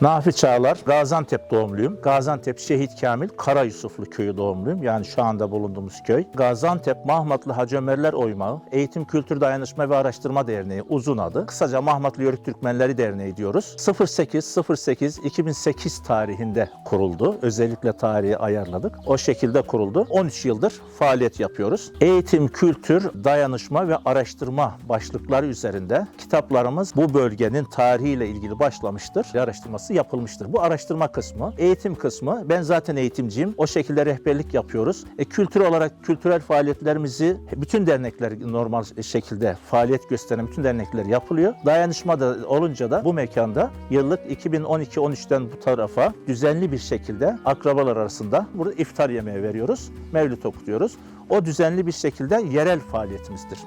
Nafi Çağlar, Gaziantep doğumluyum. Gaziantep Şehit Kamil Kara Yusuflu köyü doğumluyum. Yani şu anda bulunduğumuz köy. Gaziantep Mahmatlı Hacı Ömerler Oymağı, Eğitim Kültür Dayanışma ve Araştırma Derneği uzun adı. Kısaca Mahmatlı Yörük Türkmenleri Derneği diyoruz. 08-08-2008 tarihinde kuruldu. Özellikle tarihi ayarladık. O şekilde kuruldu. 13 yıldır faaliyet yapıyoruz. Eğitim, kültür, dayanışma ve araştırma başlıkları üzerinde kitaplarımız bu bölgenin tarihiyle ilgili başlamıştır. Araştırması yapılmıştır. Bu araştırma kısmı, eğitim kısmı. Ben zaten eğitimciyim. O şekilde rehberlik yapıyoruz. E, kültür olarak kültürel faaliyetlerimizi bütün dernekler normal şekilde faaliyet gösteren bütün dernekler yapılıyor. Dayanışma da olunca da bu mekanda yıllık 2012-13'ten bu tarafa düzenli bir şekilde akrabalar arasında burada iftar yemeği veriyoruz. Mevlüt okutuyoruz. O düzenli bir şekilde yerel faaliyetimizdir.